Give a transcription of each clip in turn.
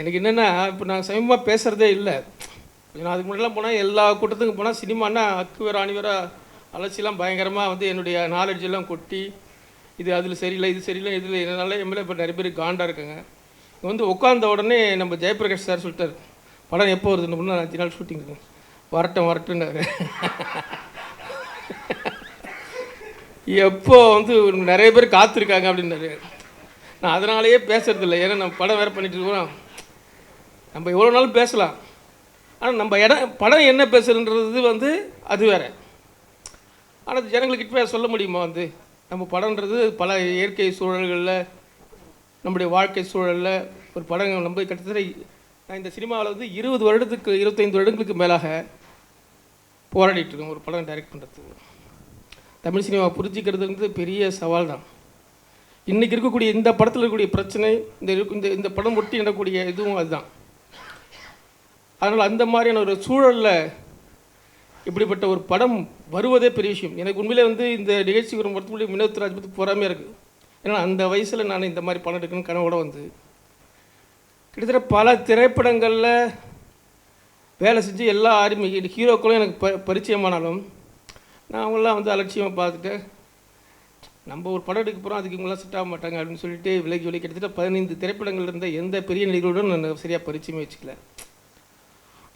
எனக்கு என்னென்னா இப்போ நான் சமீபமாக பேசுகிறதே இல்லை. நான் அதுக்கு முன்னாடிலாம் போனால் எல்லா கூட்டத்துக்கும் போனால் சினிமானா அக்கு வேறு அணி வேற அலட்சியெல்லாம் பயங்கரமாக வந்து என்னுடைய knowledge எல்லாம் கொட்டி இது அதில் சரியில்லை இது சரியில்லை இதில் இதனால எம்எல்ஏ இப்போ நிறைய பேர் காண்டாக இருக்குங்க. இங்கே வந்து உட்காந்த உடனே நம்ம ஜெயபிரகாஷ் சார் சொல்லிட்டார் படம் எப்போ வருதுன்னு நான் அஞ்சு நாள் ஷூட்டிங் இருக்கு. வரட்டும் வரட்டுன்னாரு எப்போ வந்து நிறைய பேர் காத்திருக்காங்க அப்படின்னாரு. நான் அதனாலேயே பேசுறதில்லை ஏன்னா நம்ம படம் வேறு பண்ணிட்டு இருக்கோம். நம்ம எவ்வளோ நாளும் பேசலாம்? ஆனால் நம்ம இடம் படம் என்ன பேசுகிறன்றது வந்து அது வேற. ஆனால் ஜனங்களுக்கு போய் சொல்ல முடியுமா வந்து? நம்ம படம்ன்றது பல இயற்கை சூழல்களில் நம்முடைய வாழ்க்கை சூழலில் ஒரு படம் நம்ம கிட்டத்தட்ட நான் இந்த சினிமாவில் வந்து இருபது வருடத்துக்கு இருபத்தைந்து வருடங்களுக்கு மேலாக போராடிட்டுருக்கேன் ஒரு படம் டைரக்ட் பண்ணுறதுக்கு தமிழ் சினிமா புரிஞ்சிக்கிறதுங்கிறது வந்து பெரிய சவால் தான். இன்றைக்கி இருக்கக்கூடிய இந்த படத்தில் இருக்கக்கூடிய பிரச்சனை இந்த இந்த இந்த படம் ஒட்டி நடக்கூடிய இதுவும் அதுதான். அதனால் அந்த மாதிரியான ஒரு சூழலில் இப்படிப்பட்ட ஒரு படம் வருவதே பெரிய விஷயம். எனக்கு உண்மையிலே வந்து இந்த நிகழ்ச்சி ஒரு மருத்துவமனை வினோத் ராஜ் பற்றி பொறாமையாக இருக்குது ஏன்னா அந்த வயசில் நான் இந்த மாதிரி படம் எடுக்கணும்னு கனவோட வந்து கிட்டத்தட்ட பல திரைப்படங்களில் வேலை செஞ்சு எல்லா ஆர்மி ஹீரோக்களும் எனக்கு ப பரிச்சயமானாலும் நான் அவங்களாம் வந்து அலட்சியமாக பார்த்துட்டேன். நம்ம ஒரு படம் எடுக்க போகிறோம் அதுக்கு இவங்களாம் செட் ஆக மாட்டாங்க அப்படின்னு சொல்லிட்டு விலகி விலகி கிட்டத்தட்ட பதினைந்து திரைப்படங்கள் இருந்த எந்த பெரிய நடிகர்களுடன் நான் சரியாக பரிச்சயமே வச்சுக்கல.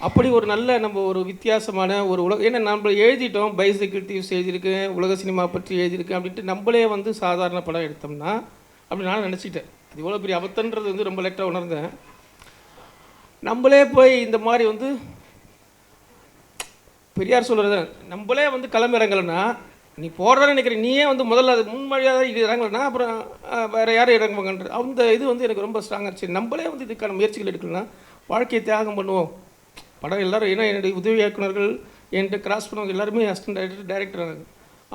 அப்படி ஒரு நல்ல நம்ம ஒரு வித்தியாசமான ஒரு உலக ஏன்னா நம்ம எழுதிட்டோம் பைசைக்கிள் தீவ்ஸ் எழுதியிருக்கேன் உலக சினிமா பற்றி எழுதியிருக்கேன் அப்படின்ட்டு நம்மளே வந்து சாதாரண படம் எடுத்தோம்னா அப்படி நான் நினச்சிட்டேன் அது இவ்வளோ பெரிய அபத்தன்றது வந்து ரொம்ப லேட்டாக உணர்ந்தேன். நம்மளே போய் இந்த மாதிரி வந்து பெரியார் சொல்கிறது நம்மளே வந்து களமிறங்கலைன்னா நீ போடுறன்னு நினைக்கிற நீயே வந்து முதல்ல அது முன்மொழியாக இது இறங்கலைன்னா அப்புறம் வேறு யாரும் இறங்குவாங்கன்ற அந்த இது வந்து எனக்கு ரொம்ப ஸ்ட்ராங்காக இருந்துச்சு. நம்மளே வந்து இதுக்கான முயற்சிகள் எடுக்கலன்னா வாழ்க்கையை தியாகம் பண்ணுவோம். படம் எல்லாரும் ஏன்னா என்னுடைய உதவி இயக்குனர்கள் என்கிட்ட கிராஸ் பண்ணவங்க எல்லாருமே அசிஸ்டன்ட் டைரக்டர் டைரக்டர் ஆனாங்க.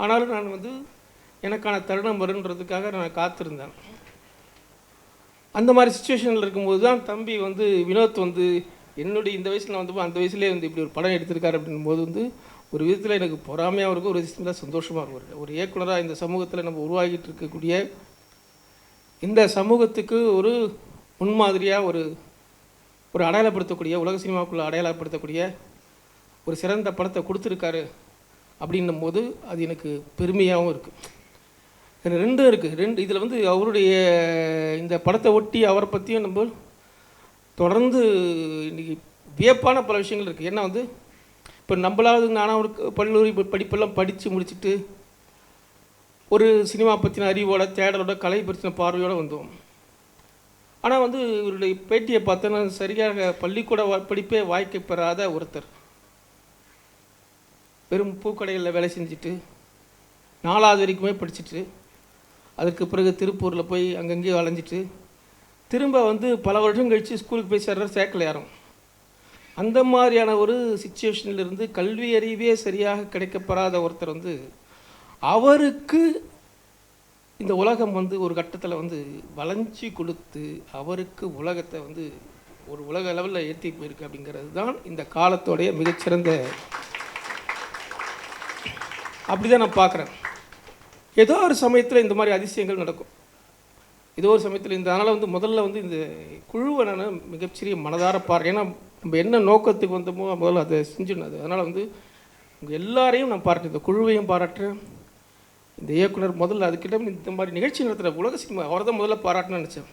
ஆனாலும் நான் வந்து எனக்கான தருணம் வருன்றதுக்காக நான் காத்திருந்தேன். அந்த மாதிரி சுச்சுவேஷனில் இருக்கும்போது தான் தம்பி வந்து வினோத் வந்து என்னுடைய இந்த வயசில் நான் வந்து அந்த வயசுலேயே வந்து இப்படி ஒரு படம் எடுத்திருக்காரு அப்படின்னும் போது வந்து ஒரு விதத்தில் எனக்கு பொறாமையாகவும் இருக்கும் ஒரு விதத்தில் சந்தோஷமாக இருக்கும். ஒரு இயக்குனராக இந்த சமூகத்தில் நம்ம உருவாகிட்டு இருக்கக்கூடிய இந்த சமூகத்துக்கு ஒரு முன்மாதிரியாக ஒரு ஒரு அடையாளப்படுத்தக்கூடிய உலக சினிமாவுக்குள்ளே அடையாளப்படுத்தக்கூடிய ஒரு சிறந்த படத்தை கொடுத்துருக்காரு அப்படின்னும் போது அது எனக்கு பெருமையாகவும் இருக்குது ரெண்டும் இருக்குது ரெண்டு இதில் வந்து அவருடைய இந்த படத்தை ஒட்டி அவரை பற்றியும் நம்ம தொடர்ந்து இன்னைக்கு வியப்பான பல விஷயங்கள் இருக்குது ஏன்னா வந்து இப்போ நம்மளாவது நானாக ஒரு கல்லூரி படிப்பெல்லாம் படித்து முடிச்சுட்டு ஒரு சினிமா பற்றின அறிவோட தேடலோட கலை பற்றின பார்வையோடு வந்தோம். ஆனால் வந்து இவருடைய பேட்டியை பார்த்தோன்னா சரியாக பள்ளிக்கூட படிப்பே வாய்க்கை பெறாத ஒருத்தர். வெறும் பூக்கடைகளில் வேலை செஞ்சுட்டு நாலாவது வரைக்குமே படிச்சுட்டு அதுக்கு பிறகு திருப்பூரில் போய் அங்கங்கேயும் அலைஞ்சிட்டு திரும்ப வந்து பல வருஷம் கழித்து ஸ்கூலுக்கு போய் சேர்ற சேர்க்கல யாரும். அந்த மாதிரியான ஒரு சுச்சுவேஷனில் இருந்து கல்வி அறிவே சரியாக கிடைக்கப்பெறாத ஒருத்தர் வந்து அவருக்கு இந்த உலகம் வந்து ஒரு கட்டத்தில் வந்து வளைஞ்சி கொடுத்து அவருக்கு உலகத்தை வந்து ஒரு உலக அளவில் ஏற்றி போயிருக்கு அப்படிங்கிறது தான் இந்த காலத்தோடைய மிகச்சிறந்த அப்படி தான் நான் பார்க்குறேன். ஏதோ ஒரு சமயத்தில் இந்த மாதிரி அதிசயங்கள் நடக்கும். ஏதோ ஒரு சமயத்தில் இந்த அதனால் வந்து முதல்ல வந்து இந்த குழுவை நான் மிகச்சிறிய மனதார பாரு ஏன்னா நம்ம என்ன நோக்கத்துக்கு வந்தோமோ முதல்ல அதை செஞ்சிடணும். அது அதனால் வந்து உங்கள் எல்லாரையும் நான் பாராட்டுறேன். இந்த குழுவையும் பாராட்டுறேன். இந்த இயக்குனர் முதல்ல அதுக்கிட்ட இந்த மாதிரி நிகழ்ச்சி நடத்துகிற உலக சினிமா அவரை தான் முதல்ல பாராட்டணும்னு நினச்சேன்.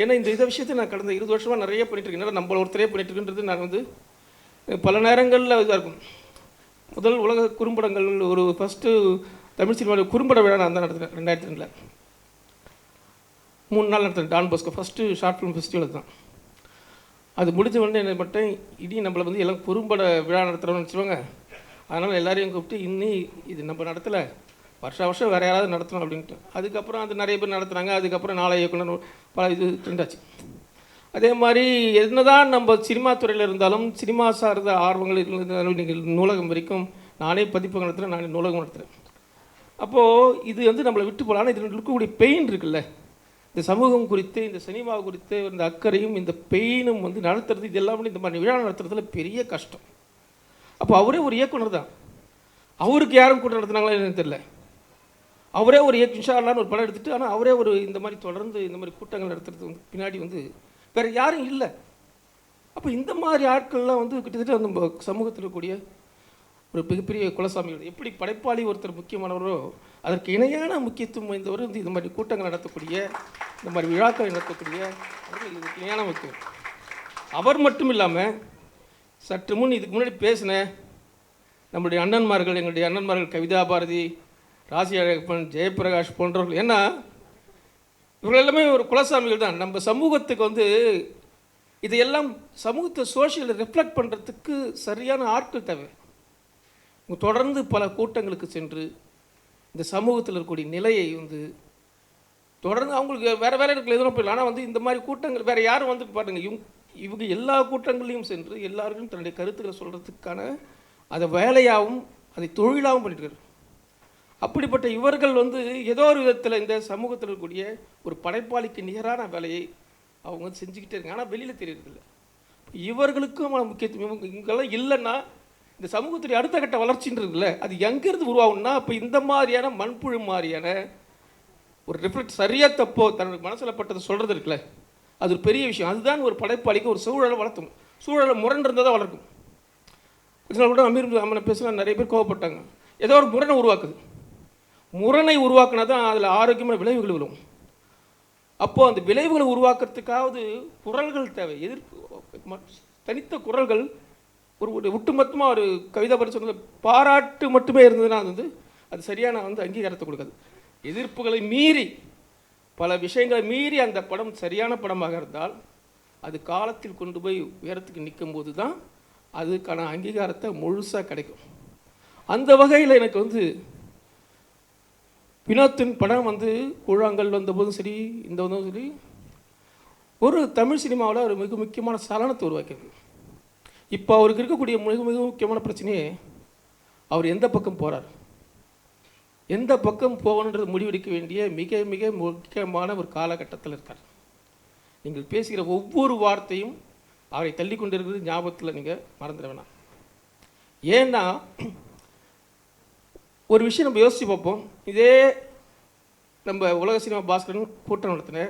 ஏன்னா இந்த இதை விஷயத்தை நான் கடந்த இருபது வருஷமாக நிறைய பண்ணிட்டுருக்கேன் இருக்கேன். ஒருத்தரே பண்ணிட்டு நான் வந்து பல நேரங்களில் இதாக இருக்கும். முதல் உலக குறும்படங்கள் ஒரு ஃபஸ்ட்டு தமிழ் சினிமாவில் குறும்பட விழா நான் தான் நடத்தினேன் ரெண்டாயிரத்தி ரெண்டில். மூணு நாள் நடத்தினேன் Don Bosco. First short film festival தான் அது முடிஞ்ச உடனே என்ன மட்டும் இனி நம்மளை வந்து எல்லாம் குறும்பட விழா நடத்துகிறோம்னு வச்சுக்கோங்க அதனால் எல்லாரையும் கூப்பிட்டு இன்னி இது நம்ம நடத்தலை. வருஷம் வருஷம் வேறு யாராவது நடத்தணும் அப்படின்ட்டு. அதுக்கப்புறம் அது நிறைய பேர் நடத்துனாங்க அதுக்கப்புறம் நாளை இயக்குனர் பல இது ட்ரெண்டாச்சு. அதே மாதிரி என்னதான் நம்ம சினிமா துறையில் இருந்தாலும் சினிமா சார்ந்த ஆர்வங்கள் இருந்தாலும் நீங்கள் நூலகம் வரைக்கும் நானே பதிப்பகம் நடத்துகிறேன் நானே நூலகம் நடத்துகிறேன் அப்போது இது வந்து நம்மளை விட்டு போகலாம். ஆனால் இதில் இருக்கக்கூடிய பெயின் இருக்குல்ல. இந்த சமூகம் குறித்து இந்த சினிமா குறித்து இந்த அக்கறையும் இந்த பெயினும் வந்து நடத்துறது இது எல்லாமே இந்த மாதிரி விழா நடத்துறதுல பெரிய கஷ்டம். அப்போ அவரே ஒரு இயக்குனர் தான். அவருக்கு யாரும் கூட நடத்துனாங்களா எனக்கு தெரியல. அவரே ஒரு இயக்கு ஒரு படம் எடுத்துட்டு ஆனால் அவரே ஒரு இந்த மாதிரி தொடர்ந்து இந்த மாதிரி கூட்டங்கள் நடத்துறது வந்து பின்னாடி வந்து வேறு யாரும் இல்லை. அப்போ இந்த மாதிரி ஆட்கள்லாம் வந்து கிட்டத்தட்ட நம்ம சமூகத்தில் இருக்கக்கூடிய ஒரு மிகப்பெரிய குலசாமிகள் எப்படி படைப்பாளி ஒருத்தர் முக்கியமானவரோ அதற்கு இணையான முக்கியத்துவம் வாய்ந்தவர் வந்து இந்த மாதிரி கூட்டங்கள் நடத்தக்கூடிய இந்த மாதிரி விழாக்கள் நடத்தக்கூடிய இதுக்கு இணையான முக்கியம். அவர் மட்டும் இல்லாமல் சற்று முன் இதுக்கு முன்னாடி பேசினேன் நம்முடைய அண்ணன்மார்கள் எங்களுடைய அண்ணன்மார்கள் கவிதா பாரதி ராசி அழகப்பன் ஜெயபிரகாஷ் போன்றவர்கள். ஏன்னா இவர்கள் எல்லாமே ஒரு குலசாமிகள் தான். நம்ம சமூகத்துக்கு வந்து இதையெல்லாம் சமூகத்தை சோஷியலில் ரிஃப்ளெக்ட் பண்ணுறதுக்கு சரியான ஆட்கள் தேவை. தொடர்ந்து பல கூட்டங்களுக்கு சென்று இந்த சமூகத்தில் இருக்கக்கூடிய நிலையை வந்து தொடர்ந்து அவங்களுக்கு வேறு வேலை இருக்கிற எதுவும் போயிடலாம் ஆனால் வந்து இந்த மாதிரி கூட்டங்கள் வேறு யாரும் வந்து பாருங்க இவங்க இவங்க எல்லா கூட்டங்களையும் சென்று எல்லாருக்கும் தன்னுடைய கருத்துக்களை சொல்கிறதுக்கான அதை வேலையாகவும் அதை தொழிலாகவும் பண்ணிட்டு அப்படிப்பட்ட இவர்கள் வந்து ஏதோ ஒரு விதத்தில் இந்த சமூகத்தில் இருக்கக்கூடிய ஒரு படைப்பாளிக்கு நிகரான வேலையை அவங்க வந்து செஞ்சுக்கிட்டே இருக்காங்க. ஆனால் வெளியில் தெரியறதில்ல இவர்களுக்கும் முக்கியத்துவம். இங்கெல்லாம் இல்லைன்னா இந்த சமூகத்துடைய அடுத்த கட்ட வளர்ச்சின்றதுல அது எங்கேருந்து உருவாகும்னா இப்போ இந்த மாதிரியான மண்புழு மாதிரியான ஒரு ரிஃப்ளெக்ட் சரியாக தப்போ தன்னுடைய மனசில் பட்டதை சொல்கிறது இருக்குல்ல. அது ஒரு பெரிய விஷயம். அதுதான் ஒரு படைப்பாளிக்கு ஒரு சூழலை வளர்த்தும். சூழலை முரண் இருந்தால் தான் வளர்க்கும். கொஞ்ச நாள் கூட அமீர் அம்மனை பேசினா நிறைய பேர் கோவப்பட்டாங்க. ஏதோ ஒரு முரணை உருவாக்குது. முரணை உருவாக்குனா தான் அதில் ஆரோக்கியமான விளைவுகள் விழும். அப்போது அந்த விளைவுகளை உருவாக்குறதுக்காவது குரல்கள் தேவை. எதிர்ப்பு தனித்த குரல்கள் ஒரு ஒரு ஒட்டுமொத்தமாக ஒரு கவிதை பற்றி சொன்னது பாராட்டு மட்டுமே இருந்ததுன்னா அது வந்து அது சரியான வந்து அங்கீகாரத்தை கொடுக்காது. எதிர்ப்புகளை மீறி பல விஷயங்களை மீறி அந்த படம் சரியான படமாக இருந்தால் அது காலத்தில் கொண்டு போய் உயரத்துக்கு நிற்கும் போது தான் அதுக்கான அங்கீகாரத்தை முழுசாக கிடைக்கும். அந்த வகையில் எனக்கு வந்து வினோத்தின் படம் வந்து கூழாங்கல் வந்தபோதும் சரி இந்த வந்ததும் சரி ஒரு தமிழ் சினிமாவில் ஒரு மிக முக்கியமான சலனத்தை உருவாக்கியது இப்போ அவருக்கு இருக்கக்கூடிய மிக மிக முக்கியமான பிரச்சனையே அவர் எந்த பக்கம் போகிறார் எந்த பக்கம் போகணுன்றது முடிவெடுக்க வேண்டிய மிக மிக முக்கியமான ஒரு காலகட்டத்தில் இருக்கார். நீங்கள் பேசுகிற ஒவ்வொரு வார்த்தையும் அவரை தள்ளி கொண்டிருக்கிறது ஞாபகத்தில் நீங்கள் மறந்துட வேணாம். ஏன்னா ஒரு விஷயம் நம்ம யோசிச்சு பார்ப்போம். இதே நம்ம உலக சினிமா பாஸ்கரன் கூட்டம் நடத்தின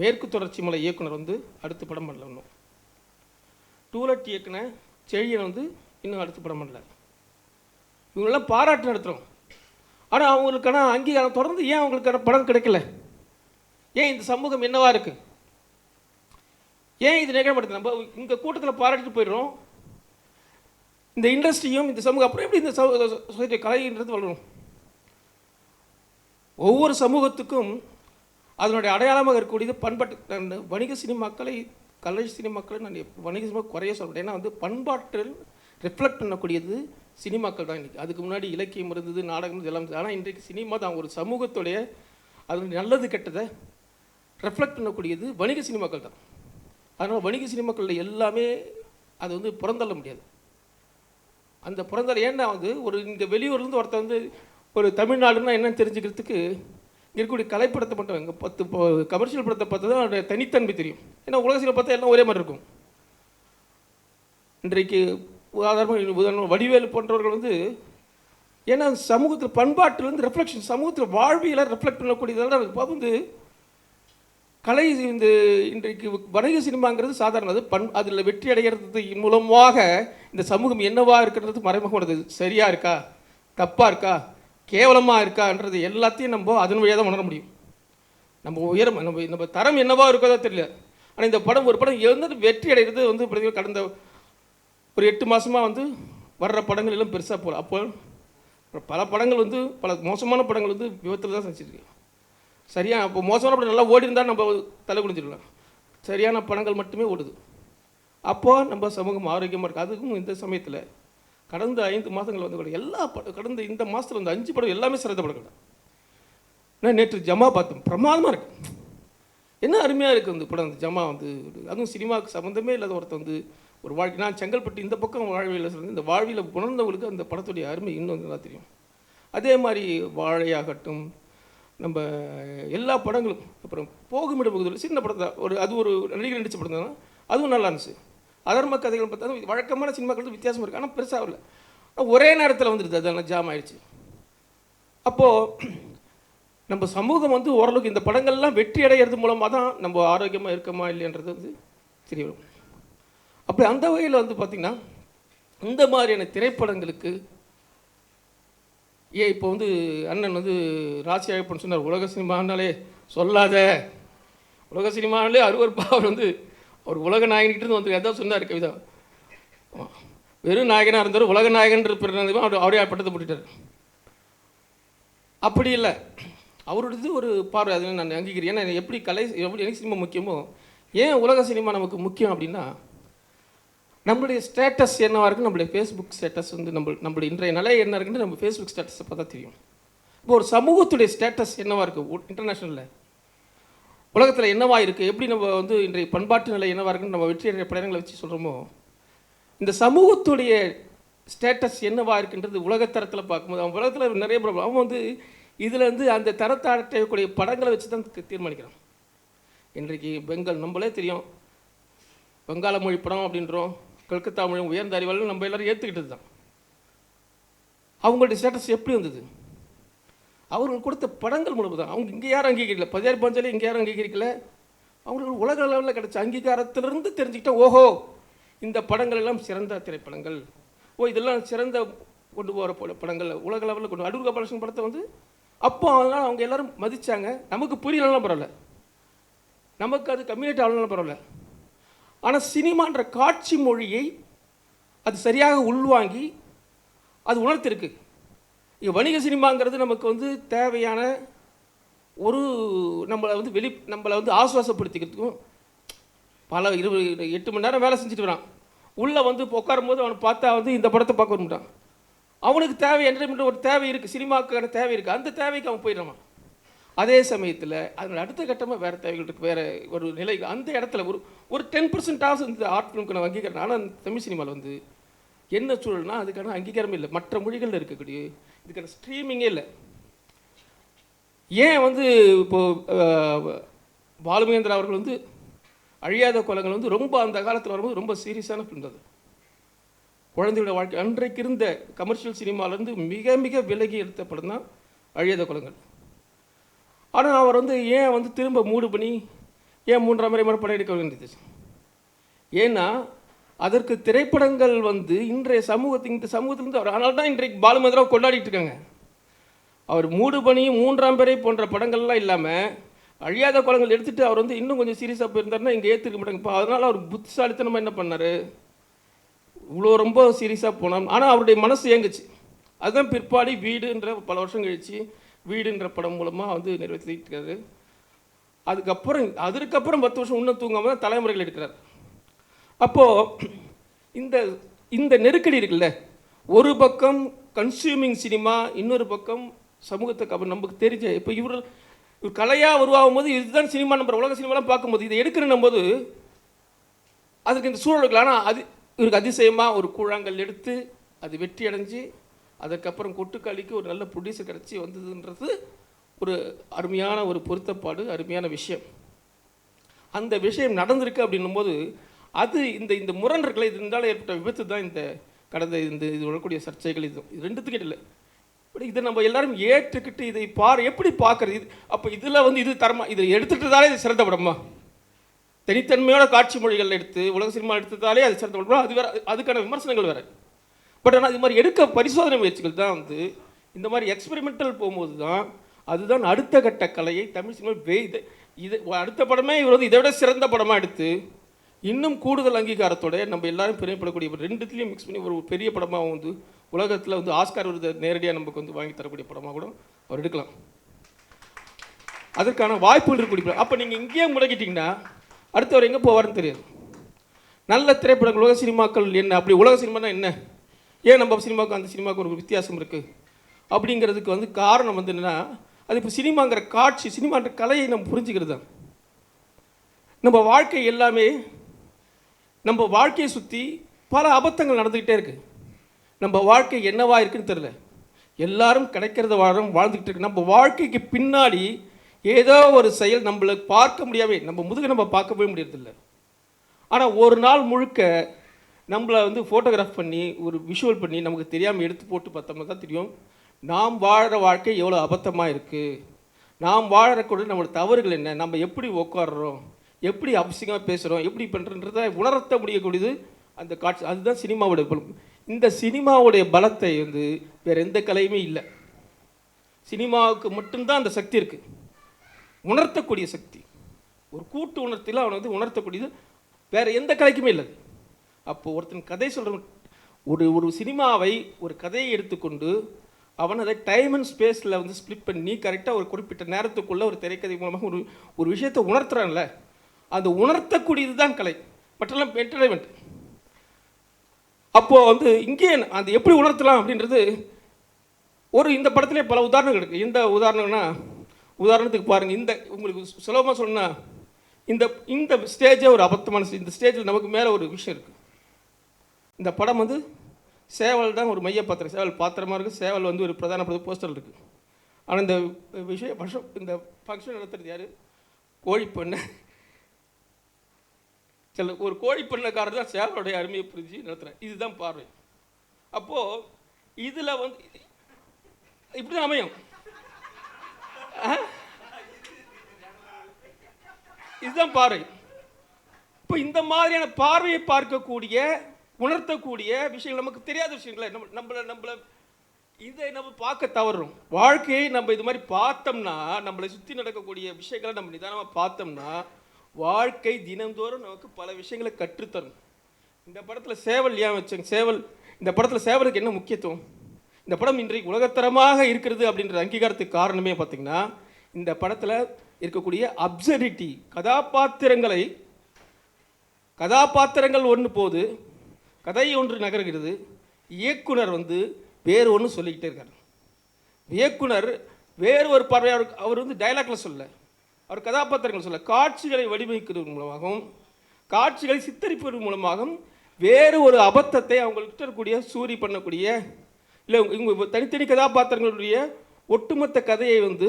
மேற்கு தொடர்ச்சி மலை இயக்குனர் வந்து அடுத்த படம் பண்ணல இன்னும். டூலட் இயக்குன செழியன் வந்து இன்னும் அடுத்த படம் பண்ணல. இவங்களெல்லாம் பாராட்டு நடத்துகிறோம் ஆனால் அவங்களுக்கான அங்கீகாரம் தொடர்ந்து ஏன் அவங்களுக்கான படம் கிடைக்கல? ஏன் இந்த சமூகம் என்னவாக இருக்குது ஏன் இது நிகழ மாட்டேங்குது நம்ம இங்கே கூட்டத்தில் பாராட்டிட்டு போயிடுறோம். இந்த இண்டஸ்ட்ரியும் இந்த சமூகம் அப்புறம் எப்படி இந்த சொசைட்டி கலைன்றது வளரும்? ஒவ்வொரு சமூகத்துக்கும் அதனுடைய அடையாளமாக இருக்கக்கூடியது பண்பாட்டு வணிக சினிமாக்களை கலை சினிமாக்களை நான் வணிக சினிமா குறைய சொல்கிறேன் ஏன்னா வந்து பண்பாட்டில் ரிஃப்ளெக்ட் பண்ணக்கூடியது சினிமாக்கள் தான் இன்றைக்கி அதுக்கு முன்னாடி இலக்கியம் இருந்தது நாடகம் இருந்தது எல்லாம் இருந்தது. ஆனால் இன்றைக்கு சினிமா தான் ஒரு சமூகத்துடைய அதனுடைய நல்லது கெட்டதை ரெஃப்ளெக்ட் பண்ணக்கூடியது வணிக சினிமாக்கள் தான். அதனால் வணிக சினிமாக்களில் எல்லாமே அது வந்து புறந்தள்ள முடியாது. அந்த பிறந்தால் ஏன்னா வந்து ஒரு இங்கே வெளியூர்லேருந்து ஒருத்தர் வந்து ஒரு தமிழ்நாடுன்னா என்னன்னு தெரிஞ்சுக்கிறதுக்கு இங்கே இருக்கக்கூடிய கலைப்படத்தை மட்டும் இங்கே பத்து கமர்ஷியல் படத்தை பார்த்து தான் அதோட தனித்தன்மை தெரியும். ஏன்னா உலகத்தில் பார்த்தா எல்லாம் ஒரே மாதிரி இருக்கும். இன்றைக்கு உதாரணமாக உதாரணம் வடிவேலு போன்றவர்கள் வந்து ஏன்னா சமூகத்தில் பண்பாட்டிலேருந்து ரெஃப்ளெக்ஷன் சமூகத்தில் வாழ்வியலாக ரெஃப்ளெக்ட் பண்ணக்கூடியதெல்லாம் இப்போ வந்து கலை இந்த இன்றைக்கு வணிக சினிமாங்கிறது சாதாரண அது பண் அதில் வெற்றி அடைகிறது மூலமாக இந்த சமூகம் என்னவா இருக்கிறது மறைமுகமானது சரியா இருக்கா? தப்பா இருக்கா? கேவலமா இருக்கான்றது எல்லாத்தையும் நம்ம அதன் வழியாக தான் உணர முடியும். நம்ம உயரம் நம்ம நம்ம தரம் என்னவா இருக்கோ தெரியல. ஆனால் இந்த படம் ஒரு படம் எழுந்தது வெற்றி அடைகிறது வந்து கடந்த ஒரு எட்டு மாதமாக வந்து வர்ற படங்கள் எல்லாம் பெருசாக போகல அப்போ பல படங்கள் வந்து பல மோசமான படங்கள் வந்து விபத்தில் தான் செஞ்சிருக்கு சரியா அப்போ மோசமான படம் நல்லா ஓடி இருந்தால் நம்ம தலை குடிஞ்சிடலாம் சரியான படங்கள் மட்டுமே ஓடுது. அப்போது நம்ம சமூகம் ஆரோக்கியமாக இருக்குது அதுக்கும் இந்த சமயத்தில் கடந்த ஐந்து மாதங்கள் வந்து கூட எல்லா படம் கடந்த இந்த மாதத்தில் வந்து அஞ்சு படம் எல்லாமே சிறந்த படம் நான் நேற்று ஜமா பார்த்தேன் பிரமாதமாக இருக்கு. என்ன அருமையாக இருக்குது அந்த படம் அந்த ஜமா வந்து. அதுவும் சினிமாவுக்கு சம்மந்தமே இல்லாத ஒருத்தன் வந்து ஒரு வாழ்க்கை. நான் செங்கல்பட்டு இந்த பக்கம் வாழ்வியில் இருந்து இந்த வாழ்வியில் உணர்ந்தவங்களுக்கு அந்த படத்துடைய அருமை இன்னும் நல்லா தெரியும். அதே மாதிரி வாழையாகட்டும் நம்ம எல்லா படங்களும் அப்புறம் போகுமிடம் பகுதியில் சின்ன படம் தான் ஒரு அது ஒரு நடிகர் நடித்த படம் தான்? அதுவும் நல்லா இருந்துச்சு. அதர்ம கதைகள் பார்த்தா வழக்கமான சினிமாக்கள் வித்தியாசமாக வித்தியாசம் இருக்குது ஆனால் பெருசாக இல்லை ஒரே நேரத்தில் வந்துடுது அதெல்லாம் ஜாம் ஆயிடுச்சு. அப்போது நம்ம சமூகம் வந்து ஓரளவுக்கு இந்த படங்கள்லாம் வெற்றி அடைகிறது மூலமாக தான் நம்ம ஆரோக்கியமாக இருக்கமா இல்லைன்றது வந்து தெரிய வரும் அப்படி அந்த வகையில் வந்து பார்த்திங்கன்னா இந்த மாதிரியான திரைப்படங்களுக்கு ஏன் இப்போ வந்து அண்ணன் வந்து ராசி அழப்பன் சொன்னார். உலக சினிமானாலே சொல்லாத. உலக சினிமானாலே அருவருப்பா அவர் வந்து அவர் உலக நாயகன்கிட்ட இருந்து வந்து எதாவது சொன்னார் கவிதா. வெறும் நாயகனாக இருந்தார் உலக நாயகன்ற பிறந்தது அவர் அவரே பட்டத்தை போட்டுட்டார். அப்படி இல்லை. அவரோடது ஒரு பார்வை. அதில் நான் அங்கீகரி ஏன்னா எப்படி கலை எப்படி எனக்கு சினிமா முக்கியமோ ஏன் உலக சினிமா நமக்கு முக்கியம் அப்படின்னா நம்மளுடைய ஸ்டேட்டஸ் என்னவாக இருக்குது நம்மளுடைய ஃபேஸ்புக் ஸ்டேட்டஸ் வந்து நம்ம நம்மளுடைய இன்றைய நிலை என்ன இருக்குன்னு நம்ம ஃபேஸ்புக் ஸ்டேட்டஸை பார்த்தா தெரியும். இப்போ ஒரு சமூகத்துடைய ஸ்டேட்டஸ் என்னவாக இருக்குது இன்டர்நேஷ்னலில் உலகத்தில் என்னவாக இருக்குது எப்படி நம்ம வந்து இன்றைய பண்பாட்டு நிலை என்னவாக இருக்குன்னு நம்ம வெற்றி படங்களை வச்சு சொல்கிறோமோ இந்த சமூகத்துடைய ஸ்டேட்டஸ் என்னவாக இருக்குன்றது உலகத்தரத்தில் பார்க்கும்போது அவன் உலகத்தில் நிறைய ப்ராப்ளம் அவன் வந்து இதில் வந்து அந்த தரத்தை அடையக்கூடிய படங்களை வச்சு தான் தீர்மானிக்கிறான். இன்றைக்கு பெங்கால் நம்மளே தெரியும். வங்காள மொழி படம் அப்படின்றோம். கல்கத்தா மொழி உயர்ந்த அறிவாளர்கள் நம்ம எல்லாரும் ஏற்றுக்கிட்டது தான். அவங்களுடைய ஸ்டேட்டஸ் எப்படி வந்தது அவர்கள் கொடுத்த படங்கள் மூலமாக தான். அவங்க இங்கே யாரும் அங்கீகரிக்கல. பதினாறு பாஞ்சாலே இங்கே யாரும் அங்கீகரிக்கல. அவங்களுக்கு உலக அளவில் கிடைச்ச அங்கீகாரத்திலிருந்து தெரிஞ்சுக்கிட்டா ஓஹோ இந்த படங்கள் எல்லாம் சிறந்த திரைப்படங்கள். ஓ இதெல்லாம் சிறந்த கொண்டு போகிற போல படங்கள். உலக லெவலில் கொண்டு அடூர் கபாலகிருஷ்ணன் படத்தை வந்து அப்போ அதனால் அவங்க எல்லாரும் மதித்தாங்க நமக்கு புரியலனாலும் பரவாயில்ல. நமக்கு அது கம்யூனிட்டி ஆகலாம் பரவாயில்ல. ஆனால் சினிமான்ற காட்சி மொழியை அது சரியாக உள்வாங்கி அது உணர்த்திருக்கு. இங்கே வணிக சினிமாங்கிறது நமக்கு வந்து தேவையான ஒரு நம்மளை வந்து வெளி நம்மளை வந்து ஆசுவாசப்படுத்திக்கிறதுக்கும் பல இருபது எட்டு மணி நேரம் வேலை செஞ்சுட்டு வரான். உள்ளே வந்து இப்போ உட்காரும்போது அவனை பார்த்தா வந்து இந்த படத்தை பார்க்க விரும்புகிறான் அவனுக்கு தேவை என்டர்டைன்மெண்ட் ஒரு தேவை இருக்குது சினிமாக்கான தேவை இருக்குது அந்த தேவைக்கு அவன் போயிடுறான். அதே சமயத்தில் அதோட அடுத்த கட்டமாக வேறு தேவைகள் இருக்குது வேறு ஒரு நிலை அந்த இடத்துல ஒரு ஒரு டென் பர்சன்டாவது இந்த ஆர்ட் ஃபிலிம்க்கு நான் அங்கீகாரம். ஆனால் அந்த தமிழ் சினிமாவில் வந்து என்ன சூழல்னா அதுக்கான அங்கீகாரமே இல்லை. மற்ற மொழிகளில் இருக்கக்கூடிய இதுக்கான ஸ்ட்ரீமிங்கே இல்லை. ஏன் வந்து இப்போது பாலுமகேந்திரா அவர்கள் வந்து அழியாத குலங்கள் வந்து ரொம்ப அந்த காலத்தில் வரும்போது ரொம்ப சீரியஸான ஃபிலிம் அது. குழந்தையோட வாழ்க்கை. அன்றைக்கு இருந்த கமர்ஷியல் சினிமாவிலேருந்து மிக மிக விலகி எடுத்த படம் தான் அழியாத குலங்கள். ஆனால் அவர் வந்து ஏன் வந்து திரும்ப மூடு பண்ணி ஏன் மூன்றாம் முறை படம் எடுக்க வேண்டியது? ஏன்னா அதற்கு திரைப்படங்கள் வந்து இன்றைய சமூகத்தின் இந்த சமூகத்திலிருந்து அவர் அதனால தான் இன்றைக்கு பாலுமந்திராவை கொண்டாடிட்டு இருக்காங்க. அவர் மூடு பணி மூன்றாம் பேரை போன்ற படங்கள்லாம் இல்லாமல் அழியாத குளங்கள் எடுத்துகிட்டு அவர் வந்து இன்னும் கொஞ்சம் சீரியஸாக போயிருந்தாருன்னா இங்கே ஏற்றுக்க மாட்டாங்கப்பா அதனால் அவர் புத்திசாலித்தனமாக என்ன பண்ணார்? இவ்வளோ ரொம்ப சீரியஸாக போனார் ஆனால் அவருடைய மனசு ஏங்குச்சு அதுதான் பிற்பாடு வீடுன்ற பல வருஷம் கழிச்சு வீடுன்ற படம் மூலமாக வந்து நிறைவேற்றிட்டு இருக்காரு அதுக்கப்புறம் அதுக்கப்புறம் பத்து வருஷம் இன்னும் தூங்காமல் தான் தலைமுறைகள் எடுக்கிறார். அப்போது இந்த இந்த நெருக்கடி இருக்குல்ல ஒரு பக்கம் கன்சியூமிங் சினிமா இன்னொரு பக்கம் சமூகத்துக்கு அப்போ நமக்கு தெரிஞ்ச இப்போ இவர் இவர் கலையாக உருவாகும் போது இதுதான் சினிமா நம்பர் உலக சினிமாலாம் பார்க்கும்போது இதை எடுக்கணும் போது அதுக்கு இந்த சூழலுக்கு ஆனால் அது இவருக்கு அதிசயமாக ஒரு கூழாங்கல் எடுத்து அது வெற்றி அடைஞ்சு அதுக்கப்புறம் கொட்டுக்காளிக்கு ஒரு நல்ல ப்ரொடியூசர் கிடச்சி வந்ததுன்றது ஒரு அருமையான ஒரு பொருத்தப்பாடு அருமையான விஷயம். அந்த விஷயம் நடந்திருக்கு அப்படின்னும் போது அது இந்த இந்த முரண் இருக்குல்ல இதனால ஏற்பட்ட விபத்து தான் இந்த கடந்த இந்த இது வரக்கூடிய சர்ச்சைகள் இது. ரெண்டுத்துக்கிட்ட இல்லை பட் இதை நம்ம எல்லாரும் ஏற்றுக்கிட்டு இதை பார் எப்படி பார்க்கறது? இது அப்போ இதில் வந்து இது தரமா இதை எடுத்துக்கிட்டதாலே இது சிறந்த படமா? தனித்தன்மையோட காட்சி மொழிகள் எடுத்து உலக சினிமா எடுத்ததாலே அது சிறந்த படமா? அது வேறு அதுக்கான விமர்சனங்கள் வேறு. பட் ஆனால் இது மாதிரி எடுக்க பரிசோதனை முயற்சிகள் தான் வந்து இந்த மாதிரி எக்ஸ்பெரிமெண்டல் போகும்போது தான் அதுதான் அடுத்த கட்ட கலையை தமிழ் சினிமா வெய்து இது அடுத்த படமே இவர் வந்து இதை விட சிறந்த படமாக எடுத்து இன்னும் கூடுதல் அங்கீகாரத்தோட நம்ம எல்லாரும் பெருமைப்படக்கூடிய ரெண்டுத்துலேயும் மிக்ஸ் பண்ணி ஒரு பெரிய படமாக வந்து உலகத்தில் வந்து ஆஸ்கார் விருது நேரடியாக நமக்கு வந்து வாங்கி தரக்கூடிய படமாக கூட அவர் எடுக்கலாம். அதற்கான வாய்ப்புகள் இருக்கக்கூடிய அப்போ நீங்கள் இங்கேயே முடக்கிட்டிங்கன்னா அடுத்தவர் எங்கே போவார்னு தெரியாது. நல்ல திரைப்படங்கள் உலக சினிமாக்கள் என்ன? அப்படி உலக சினிமானா என்ன? ஏன் நம்ம சினிமாவுக்கு அந்த சினிமாவுக்கு ஒரு வித்தியாசம் இருக்குது அப்படிங்கிறதுக்கு வந்து காரணம் வந்து என்னென்னா அது இப்போ சினிமாங்கிற காட்சி சினிமான்ற கலையை நம்ம புரிஞ்சுக்கிறது தான். நம்ம வாழ்க்கை எல்லாமே நம்ம வாழ்க்கையை சுற்றி பல அபத்தங்கள் நடந்துக்கிட்டே இருக்குது நம்ம வாழ்க்கை என்னவா இருக்குன்னு தெரில எல்லாரும் கிடைக்கிறத வாழும் வாழ்ந்துக்கிட்டு இருக்கு. நம்ம வாழ்க்கைக்கு பின்னாடி ஏதோ ஒரு செயல் நம்மளை பார்க்க முடியாவே நம்ம முதுக நம்ம பார்க்கவே முடியறதில்ல. ஆனால் ஒரு நாள் முழுக்க நம்மளை வந்து ஃபோட்டோகிராஃப் பண்ணி ஒரு விஷுவல் பண்ணி நமக்கு தெரியாமல் எடுத்து போட்டு பார்த்தோம்னா தான் தெரியும். நாம் வாழ்கிற வாழ்க்கை எவ்வளோ அபத்தமாக இருக்குது நாம் வாழக்கூடிய நம்மளோட தவறுகள் என்ன? நம்ம எப்படி உட்காடுறோம் எப்படி அவசியமாக பேசுகிறோம் எப்படி பண்ணுறன்றத உணர்த்த முடியக்கூடியது அந்த காட்சி. அதுதான் சினிமாவுடைய பலம் இந்த சினிமாவுடைய பலத்தை வந்து வேற எந்த கலையுமே இல்லை. சினிமாவுக்கு மட்டும்தான் அந்த சக்தி இருக்குது உணர்த்தக்கூடிய சக்தி. ஒரு கூட்டு உணர்த்தியில் அவனை வந்து உணர்த்தக்கூடியது வேறு எந்த கலைக்குமே இல்லை அப்போது அப்போ ஒருத்தன் கதை சொல்கிறவன் ஒரு ஒரு சினிமாவை ஒரு கதையை எடுத்துக்கொண்டு அவன் அதை டைம் அண்ட் ஸ்பேஸில் வந்து ஸ்ப்ளிட் பண்ணி கரெக்டாக ஒரு குறிப்பிட்ட நேரத்துக்குள்ளே ஒரு திரைக்கதை மூலமாக ஒரு ஒரு விஷயத்தை உணர்த்துறான்ல. அந்த உணர்த்தக்கூடியது தான் கலை. மற்றெல்லாம் என்டர்டைன்மெண்ட் அப்போது வந்து இங்கே அந்த எப்படி உணர்த்தலாம் அப்படின்றது ஒரு இந்த படத்திலே பல உதாரணங்கள் இருக்குது இந்த உதாரணம்னா உதாரணத்துக்கு பாருங்கள் இந்த உங்களுக்கு சுலபமாக சொன்னால் இந்த இந்த ஸ்டேஜே ஒரு அபத்தமான இந்த ஸ்டேஜில் நமக்கு மேலே ஒரு விஷயம் இருக்குது இந்த படம் வந்து சேவல் தான் ஒரு மைய பாத்திரம் சேவல் பாத்திரமா இருக்குது சேவல் வந்து ஒரு பிரதான போஸ்டர் இருக்குது ஆனால் இந்த விஷயம் வருஷம் இந்த ஃபங்க்ஷன் நடத்துறது யார்? கோழி பண்ணை. சில ஒரு கோழி பண்ணக்காரர் தான் சேவலுடைய அருமையை புரிஞ்சு நடத்துகிறேன் இதுதான் பார்வை. அப்போது இதில் வந்து இப்படி தான் அமையும். இதுதான் பார்வை. இப்போ இந்த மாதிரியான பார்வையை பார்க்கக்கூடிய உணர்த்தக்கூடிய விஷயங்கள் நமக்கு தெரியாத விஷயங்கள நம்ம நம்மளை நம்மளை இதை நம்ம பார்க்க தவறுறோம் வாழ்க்கையை நம்ம இது மாதிரி பார்த்தோம்னா நம்மளை சுற்றி நடக்கக்கூடிய விஷயங்களை நம்ம நிதானமாக பார்த்தோம்னா வாழ்க்கை தினந்தோறும் நமக்கு பல விஷயங்களை கற்றுத்தரும். இந்த படத்தில் சேவல் ஏன் வச்சாங்க சேவல் இந்த படத்தில் சேவலுக்கு என்ன முக்கியத்துவம்? இந்த படம் இன்றைக்கு உலகத்தரமாக இருக்கிறது அப்படின்ற அங்கீகாரத்துக்கு காரணமே பார்த்திங்கன்னா இந்த படத்தில் இருக்கக்கூடிய அப்சரிட்டி கதாபாத்திரங்களை கதாபாத்திரங்கள் ஒன்று போது கதை ஒன்று நகர்கிறது. இயக்குனர் வந்து வேறு ஒன்று சொல்லிக்கிட்டே இருக்கார். இயக்குனர் வேறு ஒரு பார்வை அவர் அவர் வந்து டைலாக்ல சொல்ல அவர் கதாபாத்திரங்கள் சொல்ல காட்சிகளை வடிவமைக்கிறது மூலமாகவும் காட்சிகளை சித்தரிப்பது மூலமாகவும் வேறு ஒரு அபத்தத்தை அவங்கள்ட்ட இருக்கக்கூடிய சூரி பண்ணக்கூடிய இல்லை இவங்க தனித்தனி கதாபாத்திரங்களுடைய ஒட்டுமொத்த கதையை வந்து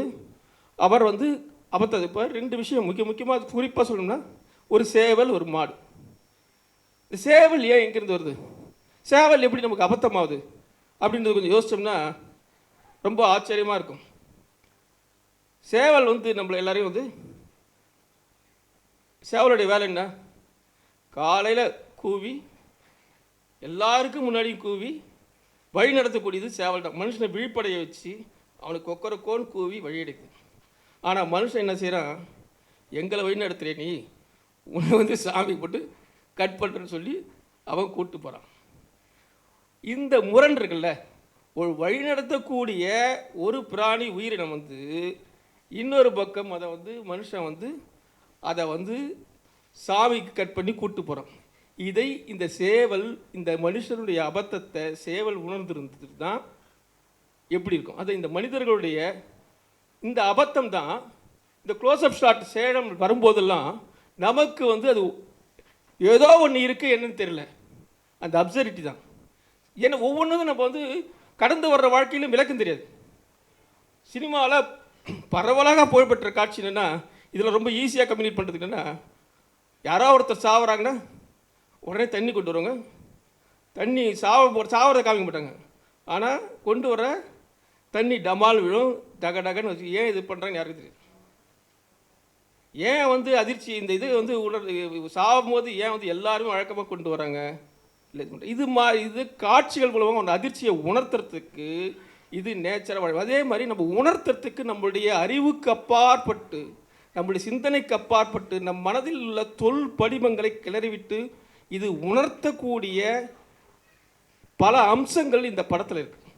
அவர் வந்து அபத்தது. இப்போ ரெண்டு விஷயம் முக்கிய முக்கியமாக குறிப்பாக சொல்லணும்னா ஒரு சேவல் ஒரு மாடு. இந்த சேவல் ஏன் எங்கேருந்து வருது? சேவல் எப்படி நமக்கு அபத்தமாகுது? அப்படின்றது கொஞ்சம் யோசிச்சோம்னா ரொம்ப ஆச்சரியமாக இருக்கும். சேவல் வந்து நம்மளை எல்லாரையும் வந்து சேவலுடைய வேலை என்ன? காலையில் கூவி எல்லாருக்கும் முன்னாடியும் கூவி வழி நடத்தக்கூடியது சேவல் தான். மனுஷனை விழிப்படைய வச்சு அவனுக்கு கொக்கரக்கோன்னு கூவி வழி எடுக்குது ஆனால் மனுஷன் என்ன செய்கிறான் எங்களை வழி நடத்துகிறே நீ. உன்னை வந்து சாமி போட்டு கட் பண்ணுறேன்னு சொல்லி அவன் கூட்டு போகிறான் இந்த முரண் இருக்குல்ல ஒரு வழிநடத்தக்கூடிய ஒரு பிராணி உயிரினம் வந்து இன்னொரு பக்கம் அதை வந்து மனுஷன் வந்து அதை வந்து சாமிக்கு கட் பண்ணி கூட்டு போகிறான் இதை இந்த சேவல் இந்த மனுஷனுடைய அபத்தத்தை சேவல் உணர்ந்துருந்துட்டு தான் எப்படி இருக்கும்? அதை இந்த மனிதர்களுடைய இந்த அபத்தம் தான் இந்த க்ளோஸ்அப் ஷாட் சேலம் வரும்போதெல்லாம் நமக்கு வந்து அது ஏதோ ஒன்று இருக்குது என்னன்னு தெரியல. அந்த அப்சரிட்டி தான். ஏன்னா ஒவ்வொன்றும் நம்ம வந்து கடந்து வர்ற வாழ்க்கையிலும் விளக்கம் தெரியாது. சினிமாவில் பரவலாக புகழ்பெற்ற காட்சி என்னென்னா இதில் ரொம்ப ஈஸியாக கம்யூனிகேட் பண்ணுறதுக்கு என்னென்னா யாரோ ஒருத்தர் சாவுறாங்கன்னா உடனே தண்ணி கொண்டு வருவாங்க. தண்ணி சாவ போ சாவறதை காமிக்க மாட்டாங்க. ஆனால் கொண்டு வர தண்ணி டமால் விழும் டக டகன்னு வச்சு ஏன் இது பண்ணுறாங்க யாருக்கு தெரியும் ஏன் வந்து அதிர்ச்சி? இந்த இது வந்து உணர் சாகும் போது ஏன் வந்து எல்லாருமே வழக்கமாக கொண்டு வராங்க? இல்லை இது மா இது காட்சிகள் மூலமாக அந்த அதிர்ச்சியை உணர்த்துறதுக்கு இது நேச்சராக அதே மாதிரி நம்ம உணர்த்துறதுக்கு நம்மளுடைய அறிவுக்கு அப்பாற்பட்டு நம்முடைய சிந்தனைக்கு அப்பாற்பட்டு நம் மனதில் உள்ள தொல் படிமங்களை கிளறிவிட்டு இது உணர்த்தக்கூடிய பல அம்சங்கள் இந்த படத்தில் இருக்குது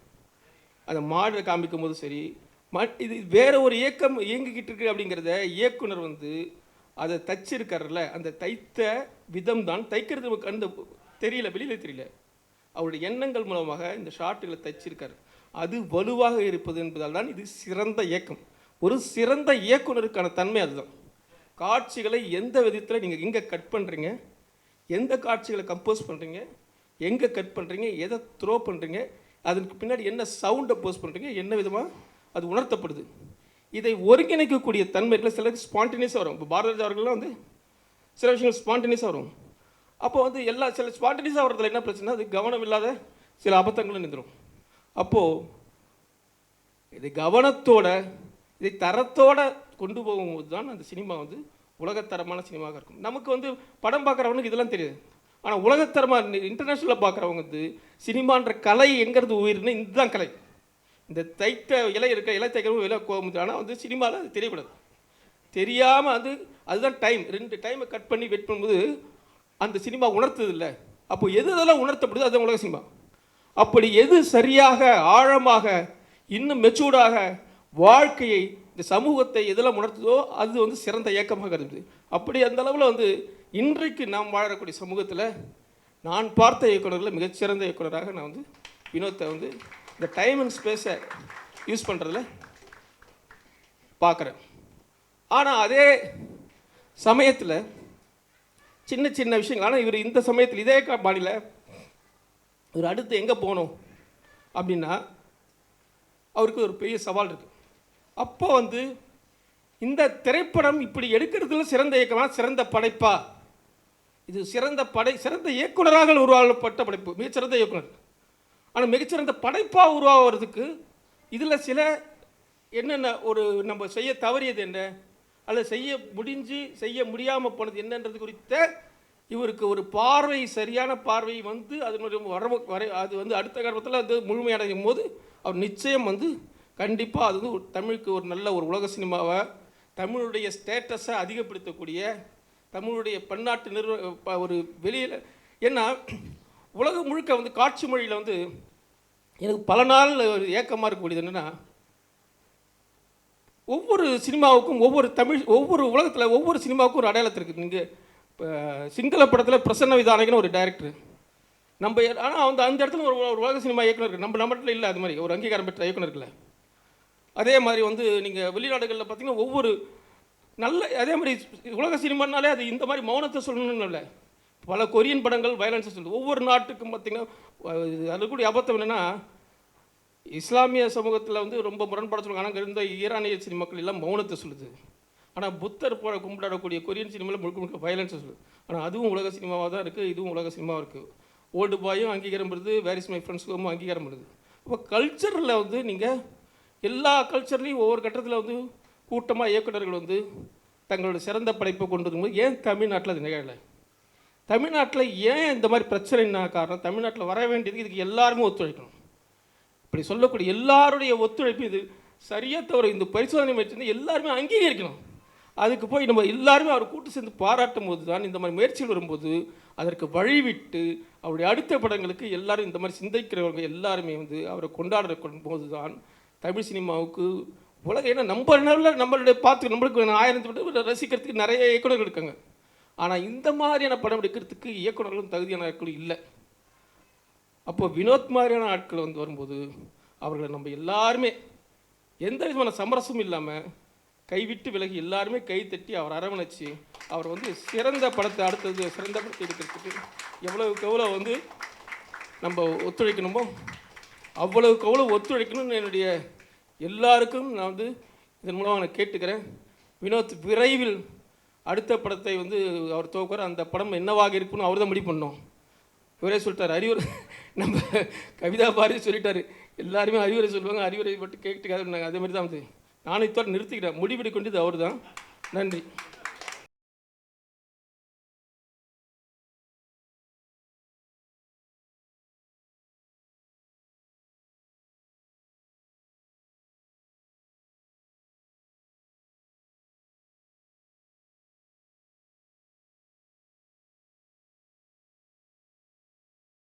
அந்த மாடு காமிக்கும் போது சரி இது வேற ஒரு இயக்கம் இயங்கிக்கிட்டு இருக்கு அப்படிங்கிறத இயக்குனர் வந்து அதை தைச்சிருக்காருல்ல அந்த தைத்த விதம் தான் தைக்கிறது நமக்கு அந்த தெரியல வெளியில் தெரியல. அவருடைய எண்ணங்கள் மூலமாக இந்த ஷாட்டுகளை தைச்சிருக்காரு. அது வலுவாக இருப்பது என்பதால் தான் இது சிறந்த இயக்கம். ஒரு சிறந்த இயக்குனருக்கான தன்மை அதுதான். காட்சிகளை எந்த விதத்தில் நீங்கள் எங்கே கட் பண்ணுறீங்க எந்த காட்சிகளை கம்போஸ் பண்ணுறீங்க எங்கே கட் பண்ணுறீங்க எதை த்ரோ பண்ணுறீங்க அதுக்கு பின்னாடி என்ன சவுண்டை போஸ்ட் பண்ணுறீங்க என்ன விதமாக அது உணர்த்தப்படுது. இதை ஒருங்கிணைக்கக்கூடிய தன்மைகளை சிலருக்கு ஸ்பான்டினியஸாக வரும். இப்போ பாரதிராஜா அவர்கள்லாம் வந்து சில விஷயங்கள் ஸ்பான்டினியஸாக வரும். அப்போ வந்து எல்லா சில ஸ்பான்டினியஸாக வரதுல என்ன பிரச்சனை அது கவனம் இல்லாத சில அபத்தங்களும் நின்றுடும். அப்போது இது கவனத்தோட இதை தரத்தோட கொண்டு போகும்போது தான் அந்த சினிமா வந்து உலகத்தரமான சினிமாவாக இருக்கும். நமக்கு வந்து படம் பார்க்குறவனுக்கு இதெல்லாம் தெரியாது. ஆனால் உலகத்தரமாக இன்டர்நேஷ்னலில் பார்க்குறவங்க வந்து சினிமான்ற கலை எங்கிறது உயிர்னு இதுதான் கலை. இந்த தைத்த இலை இருக்க இலை தைக்கிறவங்க இலை கோமுது ஆனால் வந்து சினிமாவில் அது தெரியக்கூடாது தெரியாமல் அது அதுதான் டைம் ரெண்டு டைமை கட் பண்ணி வெயிட் பண்ணும்போது அந்த சினிமா உணர்த்தது இல்லை அப்போ எது இதெல்லாம் உணர்த்தப்படுது அது உலக சினிமா. அப்படி எது சரியாக ஆழமாக இன்னும் மெச்சூர்டாக வாழ்க்கையை இந்த சமூகத்தை எதெல்லாம் உணர்த்துதோ அது வந்து சிறந்த இயக்கமாக கருது அப்படி அந்த அளவில் வந்து இன்றைக்கு நாம் வாழக்கூடிய சமூகத்தில் நான் பார்த்த இயக்குநர்களில் மிகச்சிறந்த இயக்குனராக நான் வந்து வினோத்தை வந்து இந்த டைம் அண்ட் ஸ்பேஸை யூஸ் பண்ணுறதுல பார்க்குறேன் ஆனால் அதே சமயத்தில் சின்ன சின்ன விஷயங்கள். ஆனால் இவர் இந்த சமயத்தில் இதே பாடியில் இவர் அடுத்து எங்கே போகணும் அப்படின்னா அவருக்கு ஒரு பெரிய சவால் இருக்குது அப்போ வந்து இந்த திரைப்படம் இப்படி எடுக்கிறதுல சிறந்த இயக்கமாக சிறந்த படைப்பா? இது சிறந்த படை சிறந்த இயக்குனராக உருவாக்கப்பட்ட படைப்பு மிகச்சிறந்த இயக்குனர். ஆனால் மிகச்சிறந்த படைப்பாக உருவாகிறதுக்கு இதில் சில என்னென்ன ஒரு நம்ம செய்ய தவறியது என்ன? அல்லது செய்ய முடிஞ்சு செய்ய முடியாமல் போனது என்னன்றது குறித்த இவருக்கு ஒரு பார்வை சரியான பார்வை வந்து அதனுடைய வர வரை அது வந்து அடுத்த காலத்தில் அது முழுமையடையும் போது அவர் நிச்சயம் வந்து கண்டிப்பாக அது வந்து ஒரு தமிழுக்கு ஒரு நல்ல ஒரு உலக சினிமாவை தமிழுடைய ஸ்டேட்டஸை அதிகப்படுத்தக்கூடிய தமிழுடைய பன்னாட்டு நிறுவ ஒரு வெளியில் ஏன்னா உலகம் முழுக்க வந்து காட்சி மொழியில் வந்து எனக்கு பல நாள் ஒரு ஏக்கமாக இருக்கக்கூடியது என்னென்னா ஒவ்வொரு சினிமாவுக்கும் ஒவ்வொரு தமிழ் ஒவ்வொரு உலகத்தில் ஒவ்வொரு சினிமாவுக்கும் ஒரு அடையாளத்தில் இருக்குது நீங்கள் இப்போ சிங்கள படத்தில் பிரசன்ன விதானகன் ஒரு டைரக்டர் நம்ம ஆனால் அந்த அந்த இடத்துல ஒரு ஒரு உலக சினிமா இயக்குனர் இருக்குது நம்ம நம்மகிட்ட இல்லை அது மாதிரி. ஒரு அங்கீகாரம் பெற்ற இயக்குனர் இருக்குல்ல. அதே மாதிரி வந்து நீங்கள் வெளிநாடுகளில் பார்த்தீங்கன்னா ஒவ்வொரு நல்ல அதே மாதிரி உலக சினிமானாலே அது இந்த மாதிரி மௌனத்தை சொல்லணும்னு இல்லை. பல கொரியன் படங்கள் வயலன்ஸை சொல்லுது ஒவ்வொரு நாட்டுக்கும் பார்த்திங்கன்னா அதுக்கூடிய கூட அபத்தம் என்னென்னா இஸ்லாமிய சமூகத்தில் வந்து ரொம்ப முரண்பாட சொல்லுவாங்க. ஆனால் இருந்த ஈரானிய சினிமாக்கள் எல்லாம் மௌனத்தை சொல்லுது. ஆனால் புத்தர் போல கும்பிடாடக்கூடிய கொரியன் சினிமாவில் முழுக்க முழுக்க வயலன்ஸை சொல்லுது. ஆனால் அதுவும் உலக சினிமாவாக தான் இருக்குது இதுவும் உலக சினிமாவாக இருக்குது ஓல்டு பாயும் அங்கீகாரம் பெறுது வேரிஸ் மை ஃப்ரெண்ட்ஸ்க்கும் அங்கீகாரம் வருது இப்போ கல்ச்சரில் வந்து நீங்கள் எல்லா கல்ச்சர்லேயும் ஒவ்வொரு கட்டத்தில் வந்து கூட்டமாக இயக்குனர்கள் வந்து தங்களோட சிறந்த படைப்பை கொண்டு வரும்போது ஏன் தமிழ்நாட்டில் அது நிகழலை? தமிழ்நாட்டில் ஏன் இந்த மாதிரி பிரச்சனைனா காரணம்? தமிழ்நாட்டில் வர வேண்டியது இதுக்கு எல்லாருமே ஒத்துழைக்கணும். இப்படி சொல்லக்கூடிய எல்லாருடைய ஒத்துழைப்பு இது. சரியாக தவிர இந்த பரிசோதனை முயற்சி எல்லாருமே அங்கீகரிக்கணும். அதுக்கு போய் நம்ம எல்லாருமே அவர் கூட்டு சேர்ந்து பாராட்டும் போது தான் இந்த மாதிரி முயற்சிகள் வரும்போது அதற்கு வழிவிட்டு அவருடைய அடுத்த படங்களுக்கு எல்லாரும் இந்த மாதிரி சிந்திக்கிறவங்க எல்லாருமே வந்து அவரை கொண்டாடுற போது தான் தமிழ் சினிமாவுக்கு உலக ஏன்னா நம்ம நல்ல நம்மளுடைய பார்த்து நம்மளுக்கு ஆயிரம் ரசிக்கிறதுக்கு நிறைய இயக்குநர்கள் இருக்காங்க. ஆனால் இந்த மாதிரியான படம் எடுக்கிறதுக்கு இயக்குனர்களும் தகுதியான ஆட்களும் இல்லை. அப்போ வினோத் மாதிரியான ஆட்கள் வந்து வரும்போது அவர்களை நம்ம எல்லாருமே எந்த விதமான சமரசமும் இல்லாமல் கைவிட்டு விலகி எல்லாருமே கை தட்டி அவர் அரவணைச்சு அவர் வந்து சிறந்த படத்தை அடுத்தது சிறந்த படத்தை எடுக்கிறதுக்கு எவ்வளவுக்கு எவ்வளோ வந்து நம்ம ஒத்துழைக்கணுமோ அவ்வளவுக்கு அவ்வளோ ஒத்துழைக்கணும்னு என்னுடைய எல்லாருக்கும் நான் வந்து இதன் மூலமாக நான் கேட்டுக்கிறேன். வினோத் விரைவில் அடுத்த படத்தை வந்து அவர் துவக்கிற அந்த படம் என்னவாக இருக்குன்னு அவர் தான் முடிவு பண்ணோம் இவரே சொல்லிட்டார் அறிவுரை. நம்ம கவிதா பாரதி சொல்லிட்டார். எல்லாருமே அறிவுரை சொல்லுவாங்க அறிவுரை பட்டு கேட்டுக்காது. அதே மாதிரி தான் வந்து நானும் இத்தோட நிறுத்திக்கிறேன். முடிவெடுக்க அவர் தான் நன்றி.